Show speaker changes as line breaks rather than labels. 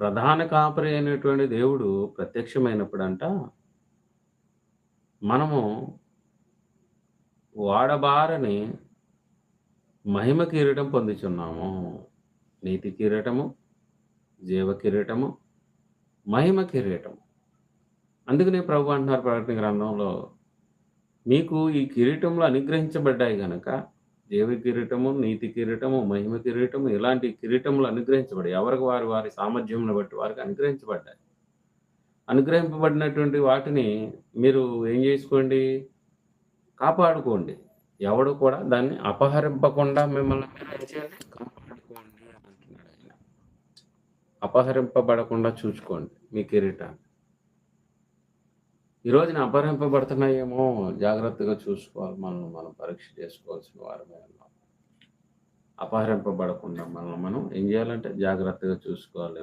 ప్రధాన కాపరి అయినటువంటి దేవుడు ప్రత్యక్షమైనప్పుడంట మనము వాడబారని మహిమ కిరీటం పొందుచున్నాము. నీతి కిరీటము జీవ కిరీటము మహిమ కిరీటము. అందుకనే ప్రభు అంటున్నారు ప్రకటన గ్రంథంలో మీకు ఈ కిరీటంలో అనుగ్రహించబడ్డాయి కనుక దేవి కిరీటము నీతి కిరీటము మహిమ కిరీటము ఇలాంటి కిరీటములు అనుగ్రహించబడి ఎవరికి వారి వారి సామర్థ్యంను బట్టి వారికి అనుగ్రహించబడ్డాయి. అనుగ్రహింపబడినటువంటి వాటిని మీరు ఏం చేసుకోండి? కాపాడుకోండి. ఎవడు కూడా దాన్ని అపహరింపకుండా మిమ్మల్ని మీరు చేయండి కాపాడుకోండి అంటున్నాడు ఆయన. అపహరింపబడకుండా చూసుకోండి మీ కిరీటాన్ని. ఈరోజున అపహరింపబడుతున్నాయేమో జాగ్రత్తగా చూసుకోవాలి మనం మనం పరీక్ష చేసుకోవాల్సిన వారమే ఉన్నాం. అపహరింపబడకుండా మనం మనం ఏం చేయాలంటే జాగ్రత్తగా చూసుకోవాలి.